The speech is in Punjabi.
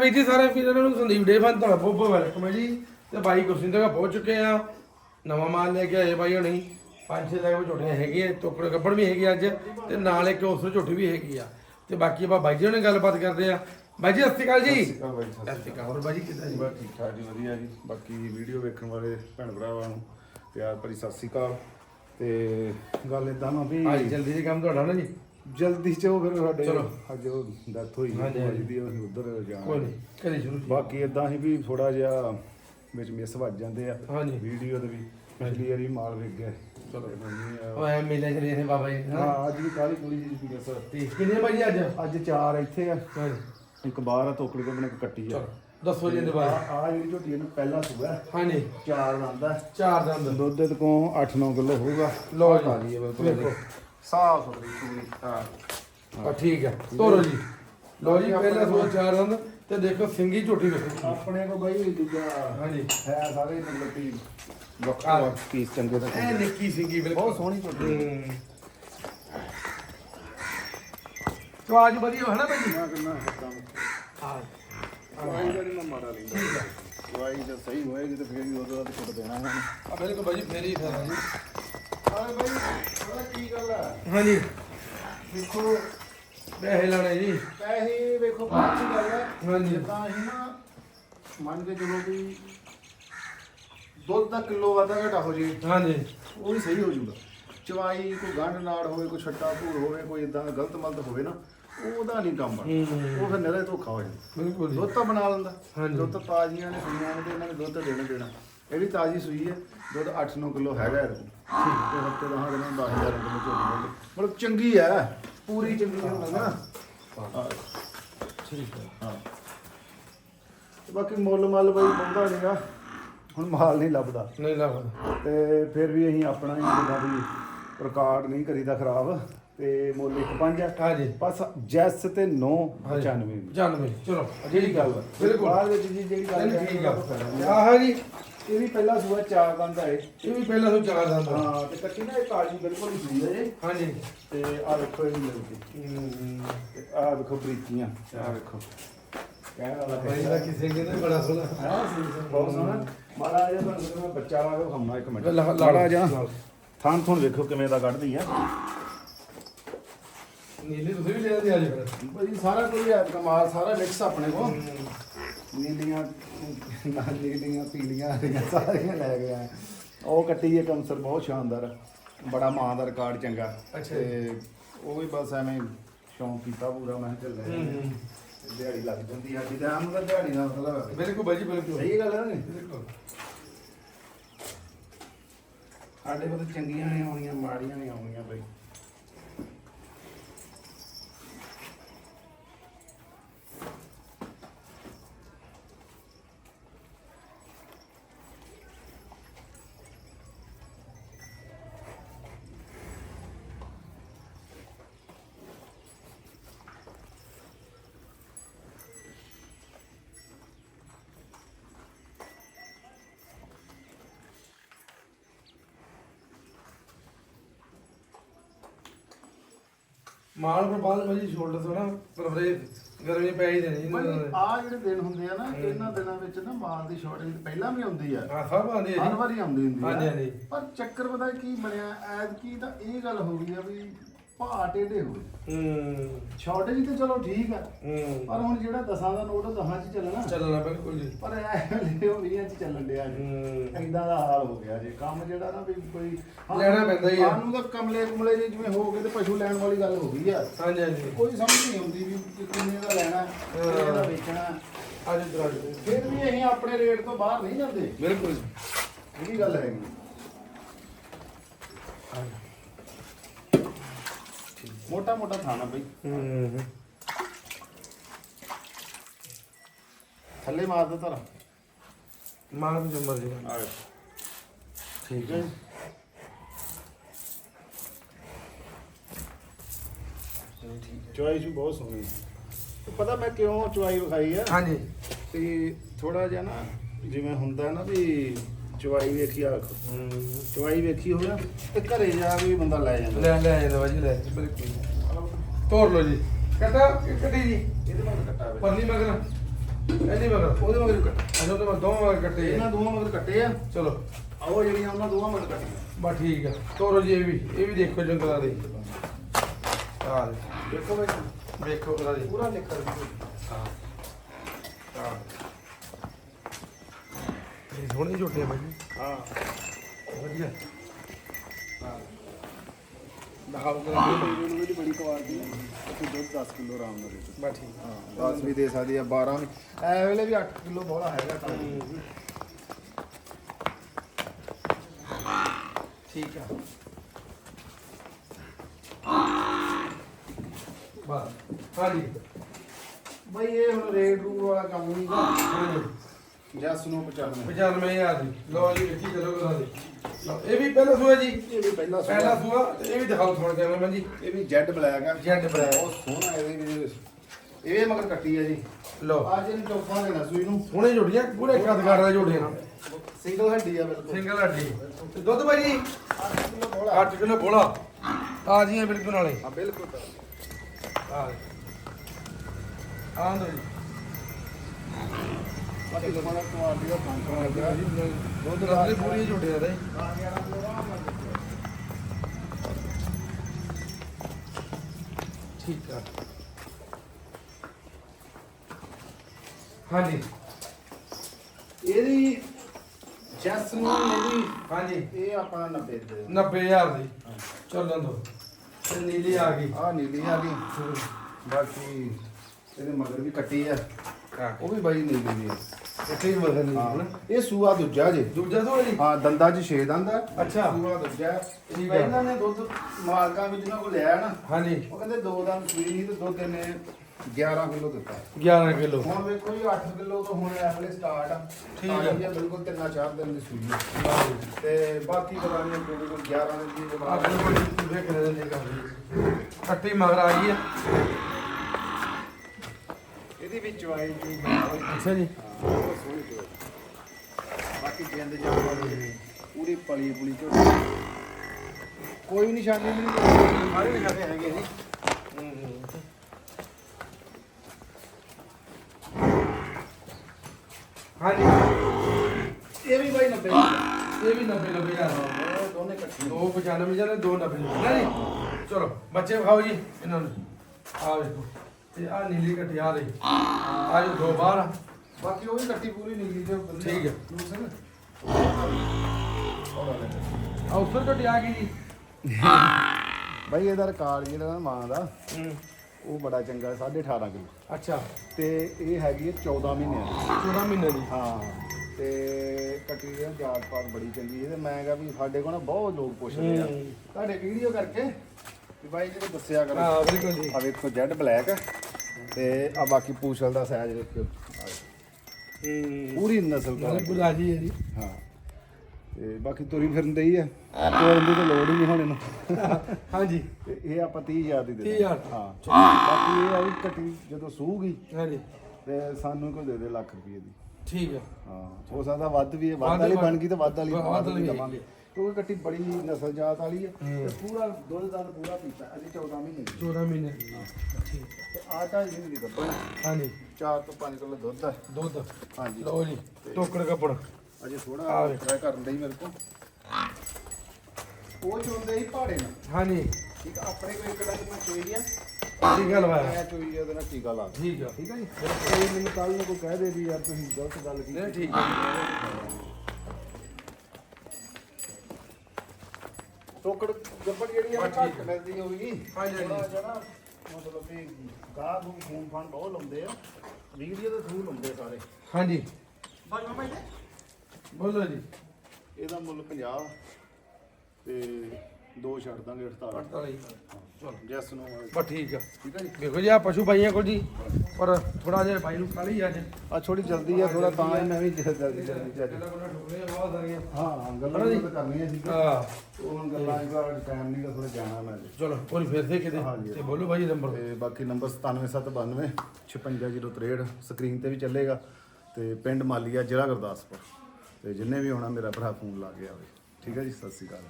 ਵੀ ਜੀ ਸਾਰੇ ਵੀਰਾਂ ਨੂੰ ਸੰਦੀਪ ਡੇ ਫਨ ਤੁਹਾਡਾ ਬਹੁਤ ਬਹੁਤ ਵੈਲਕਮ ਹੈ ਜੀ। ਤੇ ਬਾਈ ਗੁਰਸਿੰਦਰ ਦਾ ਪਹੁੰਚ ਚੁੱਕੇ ਆ। ਨਵਾਂ ਮਾਲ ਲੈ ਕੇ ਆਏ ਬਾਈ ਹੁਣੀ। ਪੰਜ ਛੇ ਤੱਕ ਝੋਟੀਆਂ ਹੈਗੀਆਂ ਟੋਕਰੇ ਕੱਪੜ ਵੀ ਹੈਗੀ ਅੱਜ। ਤੇ ਨਾਲ ਇੱਕ ਉਸ ਝੋਟੀ ਵੀ ਹੈਗੀ ਆ। ਤੇ ਬਾਕੀ ਆਪਾਂ ਬਾਈ ਜੀ ਨਾਲ ਗੱਲਬਾਤ ਕਰਦੇ ਆ। ਬਾਈ ਜੀ ਸਤਿ ਸ਼੍ਰੀ ਅਕਾਲ ਜੀ। ਸਤਿ ਬਾਈ ਸਤਿ ਸ਼੍ਰੀ ਅਕਾਲ। ਹੋਰ ਬਾਈ ਜੀ ਕਿੱਦਾਂ ਜੀ? ਬਸ ਠੀਕ ਠਾਕ ਜੀ ਵਧੀਆ ਜੀ। ਬਾਕੀ ਵੀਡੀਓ ਵੇਖਣ ਵਾਲੇ ਭੈਣ ਭਰਾਵਾਂ ਨੂੰ ਪਿਆਰ ਭਰੀ ਸਤਿ ਸ੍ਰੀ ਅਕਾਲ। ਤੇ ਗੱਲ ਇਦਾਂ ਨਾ ਵੀ ਹਾਂਜੀ ਜਲਦੀ ਜੀ ਕੰਮ ਤੁਹਾਡਾ ਨਾ ਜੀ। ਜਲਦੀ ਚ ਉਹ ਫਿਰ ਸਾਡੇ। ਚਲੋ। ਅੱਜ ਉਹ ਡੈਥ ਹੋਈ ਹਾਂਜੀ, ਹਾਂਜੀ। ਅਸੀਂ ਉਧਰ ਜਾ ਕੋਈ ਨਹੀਂ ਕਰੀ ਸ਼ੁਰੂ ਜੀ ਬਾਕੀ ਇਦਾਂ ਹੀ ਵੀ ਥੋੜਾ ਜਿਹਾ ਵਿੱਚ ਮਿਸ ਵੱਜ ਜਾਂਦੇ ਆ। ਹਾਂਜੀ। ਵੀਡੀਓ ਦੇ ਵੀ ਪਿਛਲੀ ਵਾਰੀ ਮਾਲ ਵੇਖ ਗਿਆ ਚਲੋ। ਉਹ ਐ ਮੇਲੇ ਚਲੇ ਨੇ ਬਾਬਾ ਜੀ ਹਾਂ ਹਾਂ ਅੱਜ ਵੀ ਕਾਲੀ ਕੁਲੀ ਜੀ ਵੀ ਤੇ ਕਿੰਨੇ ਬਾਈ ਜੀ ਅੱਜ? ਅੱਜ ਚਾਰ ਇੱਥੇ ਆ। ਹਾਂਜੀ। ਇੱਕ ਬਾਹਰ ਆ ਤੋਕੜੀ ਕੋਲ ਇੱਕ ਕੱਟੀ ਆ। ਚਲੋ ਦੱਸੋ ਜੀ ਦੁਬਾਰਾ ਆ ਜਿਹੜੀ ਝੋਟੀ ਇਹਨੂੰ ਪਹਿਲਾ ਸੂਆ ਹਾਂਜੀ। ਚਾਰ ਦੰਦਾ ਚਾਰ ਦੰਦ। ਦੁੱਧ ਦੇ ਕੋ 8-9 ਕਿਲੋ ਹੋਊਗਾ। ਲਓ ਜੀ। ਹੈ ਬਿਲਕੁਲ। ਸਾਫ਼ ਸੁਥਰੀ ਪੂਰੀ ਹਾਂ। ਆ ਠੀਕ ਹੈ। ਤੋਰੋ ਜੀ। ਲੋ ਜੀ ਪਹਿਲਾ ਸੋ ਚਾਰ ਦੰਦ ਤੇ ਦੇਖੋ ਸਿੰਗੀ ਝੋਟੀ ਵੇਖੋ ਆਪਣੇ ਕੋ ਬਾਈ ਦੂਜਾ ਹਾਂਜੀ। ਹੈ ਸਾਰੇ ਮਤਲਬ ਕਿ ਵੱਖਰਾ ਵੱਖ ਪੀਸ ਚੰਗੇ ਦਾ ਐ ਨਿੱਕੀ ਸਿੰਗੀ ਬਿਲਕੁਲ। ਬਹੁਤ ਸੋਹਣੀ ਝੋਟੀ। ਹੂੰ। ਸਵਾਜ ਵਧੀਆ ਹੈ ਨਾ ਭਾਈ ਨਾ ਕਿੰਨਾ ਕੰਮ ਹਾਂ। ਵਾਈ ਦਾ ਨਹੀਂ ਮਾੜਾ ਲੈਂਦਾ। ਵਾਈ ਜੇ ਸਹੀ ਹੋਏਗੀ ਤੇ ਫਿਰ ਵੀ ਉਹਦਾ ਤੇ ਕੁੱਟ ਦੇਣਾ ਆ ਬਿਲਕੁਲ ਭਾਈ ਫੇਰੀ ਫੇਰਾ ਜੀ। ਆਲੇ ਬਾਈ ਪਤਾ ਕੀ ਗੱਲ ਹੈ ਹਾਂਜੀ। ਦੇਖੋ। ਪੈਸੇ ਲਾਣੇ ਜੀ। ਪੈਸੇ ਵੇਖੋ ਬਾਅਦ ਦੀ ਗੱਲ ਹੈ। ਹਾਂਜੀ। ਜਿੱਦਾਂ ਅਸੀਂ ਨਾ ਮੰਨ ਕੇ ਚਲੋ ਵੀ ਦੁੱਧ ਦਾ ਕਿਲੋ ਵਾਧਾ ਘਟਾ ਹੋ ਜੇ। ਹਾਂਜੀ। ਉਹ ਵੀ ਸਹੀ ਹੋ ਜੂਗਾ। ਚਵਾਈ ਕੋਈ ਗੰਢ ਨਾੜ ਹੋਵੇ ਕੋਈ ਛੱਟਾ ਭੂਰ ਹੋਵੇ ਕੋਈ ਇਦਾਂ ਗਲਤ ਮਲਤ ਹੋਵੇ ਨਾ ਉਹਦਾ ਨਹੀਂ ਕੰਮ ਬਣਦਾ। ਹੂੰ। ਉਹ ਫਿਰ ਨਿਹਰਾ ਧੋਖਾ ਹੋ ਜਾਂਦਾ। ਬਿਲਕੁਲ ਜੀ। ਦੁੱਧ ਤਾਂ ਬਣਾ ਲੈਂਦਾ। ਹਾਂਜੀ। ਦੁੱਧ ਤਾਜ਼ੀਆਂ ਨੇ ਸੂਈਆਂ ਨੇ ਤੇ ਇਹਨਾਂ ਨੇ ਦੁੱਧ ਦੇਣਾ ਦੇਣਾ। ਇਹ ਵੀ ਤਾਜ਼ੀ ਸੂਈ ਹੈ। ਦੁੱਧ 8-9 ਕਿਲੋ ਹੈਗਾ ਇਹਦੇ ਹੈ ਹਫ਼ਤੇ ਦਾ ਹਾਂ ਦਿਨਾਂ 10000 ਕਿਲੋ ਮਤਲਬ ਚੰਗੀ ਹੈ। ਪੂਰੀ ਚੰਗੀ ਹੁੰਦਾ ਨਾ। ਹਾਂ। ਠੀਕ ਹੈ ਹਾਂ ਤੇ ਬਾਕੀ ਮੁੱਲ ਮੱਲ ਬਈ ਬੰਦਾ ਨਹੀਂਗਾ ਹੁਣ ਮਾਲ ਨਹੀਂ ਲੱਭਦਾ। ਨਹੀਂ ਲਾਵਾ ਤੇ ਫਿਰ ਵੀ ਅਸੀਂ ਆਪਣਾ ਹੀ ਜਿੱਦਾਂ ਵੀ ਰਿਕਾਰਡ ਨਹੀਂ ਕਰੀਦਾ ਖਰਾਬ। ਤੇ ਮੁੱਲ ਇੱਕ ਪੰਜ ਹੈ ਹਾਂਜੀ ਬਸ ਜੈਸ ਤੇ 9 95 95 ਚਲੋ। ਜਿਹੜੀ ਗੱਲ ਹੈ ਬਿਲਕੁਲ। ਬਾਅਦ ਵਿੱਚ ਜੀ ਜਿਹੜੀ ਗੱਲ ਨਹੀਂ, ਹੈ ਠੀਕ ਆ ਆਹ ਜੀ। ਇਹ ਵੀ ਪਹਿਲਾ ਸੂਆ ਚਾਰ ਦੰਦ ਹੈ ਇਹ। ਵੀ ਪਹਿਲਾਂ ਤੋਂ ਚਾਰ ਦੰਦ ਆ। ਹਾਂ ਤੇ ਕੱਟੀ ਨਾ ਇਹ ਤਾਜੀ ਬਿਲਕੁਲ ਹੀ ਸੂਈ ਹੈ ਇਹ। ਹਾਂਜੀ ਤੇ ਆ ਵੇਖੋ ਇਹ ਮਿਲਦੀ ਹੂੰ ਤੇ ਆ ਵੇਖੋ ਬਰੀਕੀਆਂ ਆ ਵੇਖੋ। ਕਹਿਣ ਵਾਲਾ ਭਾਈ ਦਾ ਕਿਸੇ ਕਹਿੰਦੇ ਬੜਾ ਸੋਹਣਾ। ਹਾਂ ਬਹੁਤ ਸੋਹਣਾ। ਮਾੜਾ ਜਿਹਾ ਤੁਹਾਨੂੰ ਮੈਂ ਬੱਚਾ ਕੇ ਵਿਖਾਉਣਾ ਇੱਕ ਮਿੰਟ। ਲਾ- ਲਾ- ਮਾੜਾ ਜਿਹਾ ਲਾ। ਥਾਂ ਥੋਂ ਵੇਖੋ ਕਿਵੇਂ ਦਾ ਕੱਢਦੀ ਆ। ਨੀਲੀ ਤੁਸੀਂ ਵੀ ਲੈ ਆਂਦੇ ਅੱਜ ਫਿਰ ਬਈ ਸਾਰਾ ਕੋਈ ਹੈ ਕਮਾਲ ਸਾਰਾ ਮਿਕਸ ਆਪਣੇ ਕੋਲ। ਨੀਲੀਆਂ ਨਾਲ ਨੀਲੀਆਂ ਪੀਲੀਆਂ ਹਰੀਆਂ ਸਾਰੀਆਂ ਲੈ ਗਿਆ ਉਹ ਕੱਟੀ ਹੈ ਕਮਸਰ ਬਹੁਤ ਸ਼ਾਨਦਾਰ। ਆ। ਬੜਾ ਮਾਂ ਦਾ ਰਿਕਾਰਡ ਚੰਗਾ। ਅੱਛਾ। ਤੇ ਉਹ ਵੀ ਬਸ ਐਵੇਂ ਸ਼ੌਂਕ ਕੀਤਾ ਪੂਰਾ ਮੈਂ ਕਿਹਾ ਚੱਲ ਹੂੰ। ਦਿਹਾੜੀ ਲੱਗ ਜਾਂਦੀ ਆ ਜਿੱਦਾਂ ਆਮ ਦਾ ਦਿਹਾੜੀ ਦਾ ਮਤਲਬ ਹੈ। ਬਿਲਕੁਲ ਬਾਈ ਜੀ ਬਿਲਕੁਲ। ਸਹੀ ਗੱਲ ਹੈ ਨੀ ਬਿਲਕੁਲ। ਸਾਡੇ ਕੋਲ ਤਾਂ ਚੰਗੀਆਂ ਨਹੀਂ ਆਉਣੀਆਂ ਮਾੜੀਆਂ ਨਹੀਂ ਆਉਣੀਆਂ ਬਈ। ਮਾਲ ਪਰ ਬਾਅਦ ਭਾਈ ਸ਼ੋਲਡਰ ਤੋਂ ਨਾ ਪਰਵਰੇ ਗਰਮੀ ਪੈ ਹੀ ਬਈ ਇਹਨਾਂ ਆ ਜਿਹੜੇ ਦਿਨ ਹੁੰਦੇ ਆ ਨਾ ਇਹਨਾਂ ਦਿਨਾਂ ਵਿੱਚ ਨਾ ਮਾਲ ਦੀ ਸ਼ਾਰਟੇਜ ਪਹਿਲਾਂ ਵੀ ਆਉਂਦੀ ਆ। ਹਾਂ ਸਭ ਆਂਦੇ ਆ ਹਰ ਜੀ ਵਾਰੀ ਆਉਂਦੀ ਹੁੰਦੀ ਹਾਂਜੀ, ਆ। ਹਾਂਜੀ। ਪਰ ਚੱਕਰ ਪਤਾ ਕੀ ਬਣਿਆ ਐਦ ਕੀ ਤਾਂ ਇਹ ਗੱਲ ਹੋ ਗਈ ਆ ਵੀ ਭਾਅ ਟੇਢੇ ਹੋ ਗਏ। ਹੂੰ। ਸ਼ਾਰਟੇਜ ਤੇ ਚਲੋ ਠੀਕ ਆ। ਹੂੰ। ਪਰ ਹੁਣ ਜਿਹੜਾ ਦਸਾਂ ਦਾ ਨੋਟ ਦਸਾਂ 'ਚ ਚੱਲਣਾ। ਚੱਲਣਾ ਬਿਲਕੁਲ ਜੀ। ਪਰ ਇਹ ਵੇਲੇ ਉਹ 20 'ਚ ਚੱਲਣ ਡਿਆ ਜੀ। ਹੂੰ। ਐਦਾਂ ਦਾ ਹਾਲ ਹੋ ਗਿਆ ਜੀ। ਕੰਮ ਜਿਹੜਾ ਨਾ ਵੀ ਕੋਈ ਲੈਣਾ ਪੈਂਦਾ ਹੀ ਆ। ਸਾਨੂੰ ਤਾਂ ਕਮਲੇ ਕੁਮਲੇ ਜਿਹੇ ਜਿਵੇਂ ਹੋ ਗਏ ਤੇ ਪਸ਼ੂ ਲੈਣ ਵਾਲੀ ਗੱਲ ਹੋ ਗਈ ਆ। ਹਾਂਜੀ ਹਾਂਜੀ। ਕੋਈ ਸਮਝ ਨਹੀਂ ਆਉਂਦੀ ਵੀ ਕਿੰਨੇ ਦਾ ਲੈਣਾ ਕਿੰਨੇ ਦਾ ਵੇਚਣਾ ਅੱਜ ਦਰਾਜ ਫਿਰ ਵੀ ਅਸੀਂ ਆਪਣੇ ਰੇਟ ਤੋਂ ਬਾਹਰ ਨਹੀਂ ਜਾਂਦੇ। ਬਿਲਕੁਲ ਜੀ। ਇਹ ਗੱਲ ਹੈਗੀ। ਮੋਟਾ ਮੋਟਾ ਖਾਣਾ ਬਈ। ਹੂੰ। ਥੱਲੇ ਮਾਰ ਦੇ ਧਰ। ਮਾਰ ਜੋ ਮਰਜ਼ੀ। ਠੀਕ ਹੈ। ਚੁਆਈ ਸੀ ਬਹੁਤ ਸੋਹਣੀ ਤੇ ਪਤਾ ਮੈਂ ਕਿਉਂ ਚੁਆਈ ਵਿਖਾਈ ਆ? ਹਾਂਜੀ। ਤੇ ਥੋੜਾ ਜਿਹਾ ਨਾ ਜਿਵੇਂ ਹੁੰਦਾ ਨਾ ਵੀ ਚੁਆਈ ਵੇਖੀ ਆ ਹੂੰ ਚੁਆਈ ਵੇਖੀ ਨਾ ਤੇ ਘਰੇ ਜਾ ਕੇ ਵੀ ਬੰਦਾ ਲੈ ਜਾਂਦਾ। ਲੈ ਲੈ ਜਾਂਦਾ ਬਾਜੀ ਲੈ। ਬਿਲਕੁਲ ਤੋੜ ਲਓ ਜੀ। ਕਟਾ ਕੱਟੀ ਜੀ? ਇਹਦੇ ਨਾਲ ਕੱਟਾ ਪਰਲੀ ਮਗਰ। ਐਨੀ ਮਗਰ। ਉਹਦੇ ਮਗਰ ਕੱਟੇ। ਅਜੋ ਤੇ ਮੈਂ ਦੋਵਾਂ ਮਗਰ ਕੱਟੇ। ਇਹਨਾਂ ਦੋਵਾਂ ਮਗਰ ਕੱਟੇ ਆ। ਚਲੋ। ਆਓ ਜਿਹੜੀਆਂ ਉਹਨਾਂ ਦੋਵਾਂ ਮਗਰ ਕੱਟੀਆਂ। ਬਸ ਠੀਕ ਆ। ਤੋਰੋ ਜੀ ਇਹ ਵੀ। ਇਹ ਵੀ ਦੇਖੋ ਜੰਗਲਾਂ ਦੇ। ਆ ਦੇਖੋ ਬਾਈ। ਵੇਖੋ ਕਰਾ ਦੀ। ਪੂਰਾ ਵੀ ਹਾਂ ਇਹ ਸੋਹਣੇ ਝੋਟੇ ਆ ਬਾਈ ਹਾਂ। ਵਧੀਆ। ਕਰਾ ਇਹਨੂੰ ਵੀ ਬੜੀ ਕੁਆਲਿਟੀ ਹੈ ਅਸੀਂ ਦੁੱਧ 10 ਕਿਲੋ ਆਰਾਮ ਨਾਲ ਦੇ ਸਕਦੇ ਬਸ ਠੀਕ। ਹਾਂ। 10 ਵੀ ਦੇ ਸਕਦੀ ਆ 12 ਵੀ। ਐ ਵੇਲੇ ਵੀ 8 ਕਿਲੋ ਬੋਲਾ ਹੈਗਾ ਤਾਂ ਠੀਕ ਆ। ਬਸ। ਹਾਂਜੀ। ਬਾਈ ਇਹ ਹੁਣ ਰੇਟ ਰੂਟ ਵਾਲਾ ਕੰਮ ਨਹੀਂ ਜਸ ਨੂੰ 95 95000 ਦੀ। ਲਓ ਜੀ ਵੇਖੀ ਚਲੋ ਕਰਾ ਦੇ। ਲਓ, ਇਹ ਵੀ ਪਹਿਲਾ ਸੂਆ ਜੀ। ਇਹ ਵੀ ਪਹਿਲਾ ਪਹਿਲਾ ਸੂਆ ਤੇ ਇਹ ਵੀ ਦਿਖਾਓ ਥੋੜਾ ਜਿਹਾ ਮੈਂ ਜੀ। ਇਹ ਵੀ ਜੈਡ ਬਲੈਕ ਆ। Jet black. ਬਹੁਤ ਸੋਹਣਾ ਇਹਦੇ ਵੀ ਇਹ ਵੀ ਮਗਰ ਕੱਟੀ ਆ ਜੀ। ਲਓ। ਅੱਜ ਇਹਨੂੰ ਚੌਥਾ ਦੇਣਾ ਸੂਈ ਨੂੰ। ਸੋਹਣੇ ਝੋਟੀਆਂ ਪੂਰੇ ਕੱਦ ਕਾੜ ਦਾ ਝੋਟੀਆਂ ਨਾਲ ਸਿੰਗਲ ਹੱਡੀ ਆ ਬਿਲਕੁਲ। ਸਿੰਗਲ ਹੱਡੀ। ਤੇ ਦੁੱਧ ਭਾਈ ਜੀ? 8 ਕਿਲੋ ਬੋਲਾ। 8 ਕਿਲੋ ਬੋਲਾ ਆ ਜੀ ਬਿਲਕੁਲ ਨਾਲੇ। ਹਾਂ ਬਿਲਕੁਲ ਆ ਆਂ ਦੋ ਜੀ। ਦੁੱਧ ਰਾਤ ਪੂਰੀ ਝੋਟੀਆਂ ਦੇ ਠੀਕ ਆ ਹਾਂਜੀ। ਇਹਦੀ ਜਸ ਨੂੰ ਇਹਦੀ ਹਾਂਜੀ। ਇਹ ਆਪਾਂ 90 ਦੇ 90000 ਦੀ। ਚੱਲਣ ਦੋ। ਤੇ ਨੀਲੀ ਆ ਗਈ। ਆ ਨੀਲੀ ਆ ਗਈ। ਬਾਕੀ ਇਹਦੇ ਮਗਰ ਵੀ ਕੱਟੀ ਆ। ਉਹ ਵੀ ਬਾਈ ਨੀਲੀ ਦੀ ਆ। ਇੱਥੇ ਹੀ ਮਗਰ ਨਹੀਂ ਹਾਂ। ਇਹ ਸੂਆ ਦੂਜਾ ਜੇ। ਦੂਜਾ ਤੋਂ ਜੀ ਹਾਂ ਦੰਦਾਂ 'ਚ ਛੇ ਦੰਦ ਆ। ਅੱਛਾ। ਸੂਆ ਦੂਜਾ ਠੀਕ ਆ। ਇਹਨਾਂ ਨੇ ਦੁੱਧ ਮਾਲਕਾਂ ਵੀ ਜਿਹਨਾਂ ਕੋਲ ਲਿਆ ਨਾ ਹਾਂਜੀ। ਉਹ ਕਹਿੰਦੇ ਦੋ ਦੰਦ ਸੂਈ ਨਹੀਂ ਤੇ ਦੁੱਧ ਇਹਨੇ 11 ਕਿਲੋ ਦਿੱਤਾ। 11 ਕਿਲੋ। ਹੁਣ ਵੇਖੋ ਜੀ 8 ਕਿਲੋ ਤੋਂ ਹੁਣ ਐਪਲੇ ਸਟਾਰਟ ਆ। ਠੀਕ ਆ। ਬਿਲਕੁਲ ਤਿੰਨਾਂ ਚਾਰ ਦਿਨ ਦੀ ਸੂਈ ਆ। ਤੇ ਬਾਕੀ ਪਤਾ ਨਹੀਂ ਕੋਈ ਕੋਈ 11 ਦਿਨ ਦੀ ਜਵਾਬ ਬਿਲਕੁਲ ਦੇਖ ਰਹੇ ਨੇ ਕਰ ਕੱਟੀ ਮਗਰ ਆ ਗਈ ਆ। ਇਹਦੀ ਵਿੱਚ ਵਾਈ ਜੀ ਅੱਛਾ ਜੀ। ਬਹੁਤ ਸੋਹਣੀ ਚੋਈ। ਬਾਕੀ ਜਿੰਦ ਜਾਨ ਵਾਲੀ ਪੂਰੀ ਪਲੀ ਪੁਲੀ ਝੋਟੀ ਕੋਈ ਨਿਸ਼ਾਨੀ ਵੀ ਨਹੀਂ ਸਾਰੇ ਨਿਸ਼ਾਨੇ ਹੈਗੇ ਜੀ। ਹਾਂਜੀ। ਇਹ ਵੀ ਬਾਈ 90 ਇਹ ਵੀ 90 90 ਹਜ਼ਾਰ। ਦਾ ਦੋਨੇ ਇਕੱਠੇ। ਦੋ 95 ਜਾਂ ਦੋ 90 ਨਾ ਜੀ ਚਲੋ ਬੱਚੇ ਵਿਖਾਓ ਜੀ ਇਹਨਾਂ ਨੂੰ। ਆ ਵੇਖੋ। ਤੇ ਆ ਨੀਲੀ ਕੱਟੀ ਆ ਦੇ ਆ ਜੋ ਦੋ ਬਾਹਰ ਆ। ਬਾਕੀ ਉਹ ਵੀ ਕੱਟੀ ਪੂਰੀ ਨੀਲੀ ਤੇ ਠੀਕ ਹੈ। ਆ ਉੱਪਰ ਕੱਟੀ ਆ ਗਈ ਜੀ। ਬਾਈ ਇਹਦਾ ਰਿਕਾਰਡ ਜਿਹੜਾ ਨਾ ਮਾਂ ਦਾ ਉਹ ਬੜਾ ਚੰਗਾ 18.5 ਕਿਲੋ। ਅੱਛਾ। ਤੇ ਇਹ ਹੈਗੀ ਹੈ 14 ਮਹੀਨਿਆਂ ਦੀ। 14 ਮਹੀਨੇ ਦੀ? ਹਾਂ। ਤੇ ਕੱਟੀ ਦੀ ਜਾਤ ਪਾਤ ਬੜੀ ਚੰਗੀ ਹੈ ਤੇ ਮੈਂ ਕਿਹਾ ਵੀ ਸਾਡੇ ਕੋਲ ਨਾ ਬਹੁਤ ਲੋਕ ਪੁੱਛਦੇ ਆ। ਹੂੰ। ਤੁਹਾਡੇ ਵੀਡੀਓ ਕਰਕੇ ਵੀ ਬਾਈ ਜੀ ਦੱਸਿਆ ਕਰੋ। ਹਾਂ ਬਿਲਕੁਲ ਜੀ। ਆ ਵੇਖੋ ਜੈਡ ਬਲੈਕ ਤੇ ਆ ਬਾਕੀ ਪੂਛਲ ਦਾ ਸਾਈਜ਼ ਦੇਖੋ ਆਹ ਹੂੰ ਪੂਰੀ ਨਸਲ ਦਾ। ਨਾਲੇ ਬੁਲਾ ਜੀ ਹੈ ਜੀ। ਹਾਂ। ਤੇ ਬਾਕੀ ਤੁਰੀ ਫਿਰਨ ਦੇ ਹੀ ਆ। ਤੋਰਨ ਦੀ ਤਾਂ ਲੋੜ ਹੀ ਨਹੀਂ ਹੁਣ ਇਹਨੂੰ। ਹਾਂਜੀ। ਤੇ ਇਹ ਆਪਾਂ 30000 ਦੀ ਦੇ ਦਾਂਗੇ। 30,000 ਹਾਂ। ਬਾਕੀ ਇਹ ਆ ਵੀ ਕੱਟੀ ਜਦੋਂ ਸੂਗੀ ਹਾਂਜੀ। ਤੇ ਸਾਨੂੰ ਕੋਈ ਦੇ ਦੇ ਲੱਖ ਰੁਪਏ ਦੀ। ਠੀਕ ਆ। ਹਾਂ। ਹੋ ਸਕਦਾ ਵੱਧ ਵੀ ਹੈ। ਵੱਧ ਵਾਲੀ ਬਣ ਗਈ ਤੇ ਵੱਧ ਵਾਲੀ ਵੱਧ ਵਾਲੀ ਦਵਾਂਗੇ। ਕਿਉਂਕਿ ਕੱਟੀ ਬੜੀ ਨਸਲ ਜਾਤ ਵਾਲੀ ਹੈ ਹੂੰ। ਤੇ ਪੂਰਾ ਦੁੱਧ ਦਾ ਪੂਰਾ ਪੀਤਾ ਅਜੇ 14 ਮਹੀਨੇ ਦੀ। 14 ਮਹੀਨੇ ਠੀਕ ਤੇ ਆ ਤਾਂ ਇਹ ਨਹੀਂ ਗੱਬਣ ਹਾਂਜੀ। 4 ਤੋਂ 5 ਕਿਲੋ ਦੁੱਧ ਹੈ। ਦੁੱਧ। ਹਾਂਜੀ। ਲਓ ਜੀ ਟੋਕਰ ਕੱਪੜ ਅਜੇ ਆ ਥੋੜਾ। ਟਰਾਈ ਕਰਨ ਦੇ ਹੀ ਮੇਰੇ ਕੋਲ। ਉਹ ਚੋਂਦੇ ਹੀ ਪਹਾੜੇ ਨਾਲ। ਹਾਂਜੀ। ਠੀਕ ਆ, ਆਪਣੇ ਕੋਲ ਇੱਕ ਡੰਗ ਮੈਂ ਚੋਈ ਆ ਟੀਕਾ ਲਵਾਇਆ। ਮੈਂ ਚੋਈ ਆ ਉਹਦੇ ਨਾਲ ਟੀਕਾ ਲਾ। ਠੀਕ ਆ। ਠੀਕ ਹੈ ਜੀ? ਇਹ ਮੈਨੂੰ ਕੱਲ ਨੂੰ ਕੋਈ ਕਹਿ ਦੇ ਵੀ ਯਾਰ ਤੁਸੀਂ ਗਲਤ ਗੱਲ ਕੀਤੀ। ਨਹੀਂ ਠੀਕ ਆ। ਟੋਕੜ ਗੱਬੜ ਜਿਹੜੀ ਆ ਘੱਟ ਆ। ਮਿਲਦੀ ਹੋਊਗੀ ਹਾਂਜੀ, ਮਤਲਬ ਵੀ ਗਾਹ ਨੂੰ ਫੋਨ ਫਾਨ ਬਹੁਤ ਲਾਉਂਦੇ ਆ। ਵੀਡੀਓ ਦੇ ਥਰੂ ਲਾਉਂਦੇ ਸਾਰੇ। ਹਾਂਜੀ। ਬਾਈ ਮਾਮਾ ਜੀ। ਬੋਲੋ ਜੀ। ਇਹਦਾ ਮੁੱਲ 50 ਤੇ ਦੋ ਛੱਡ ਦਾਂਗੇ 48 48 ਚਲੋ ਜੈਸ ਨੂੰ। ਬਸ ਠੀਕ ਆ। ਠੀਕ ਹੈ ਜੀ। ਦੇਖੋ ਜੀ ਆ ਪਸ਼ੂ ਭਾਈਆਂ ਕੋਲ ਜੀ। ਪਰ ਥੋੜਾ ਜਿਹਾ ਭਾਈ ਨੂੰ ਕਾਲੀ ਅੱਜ। ਆ ਥੋੜੀ ਜਲਦੀ ਆ ਥੋੜਾ ਤਾਂ ਹੀ ਮੈਂ ਵੀ ਜਲਦੀ ਜਲਦੀ ਜਲਦੀ। ਚੱਲ ਗੱਲਾਂ ਬਹੁਤ ਸਾਰੀਆਂ। ਹਾਂ ਗੱਲਾਂ ਤਾਂ ਕਰਨੀਆਂ ਸੀ। ਹਾਂ। ਉਹ ਹੁਣ ਗੱਲਾਂ ਦਾ ਟਾਈਮ ਨਹੀਂ ਗਾ ਥੋੜਾ ਜਾਣਾ ਮੈਂ। ਚਲੋ ਕੋਈ ਫੇਰ ਦੇ ਕਿਤੇ। ਹਾਂਜੀ। ਤੇ ਬੋਲੋ ਭਾਈ ਨੰਬਰ। ਤੇ ਬਾਕੀ ਨੰਬਰ 97792 56063 ਸਕਰੀਨ ਤੇ ਵੀ ਚੱਲੇਗਾ। ਤੇ ਪਿੰਡ ਮਾਲੀਆ ਜ਼ਿਲ੍ਹਾ ਗੁਰਦਾਸਪੁਰ। ਤੇ ਜਿੰਨੇ ਵੀ ਹੋਣਾ ਮੇਰਾ ਭਰਾ ਫੋਨ ਲਾ ਕੇ ਆਵੇ। ਠੀਕ ਹੈ ਜੀ ਸਤਿ ਸ਼੍ਰੀ ਅਕਾਲ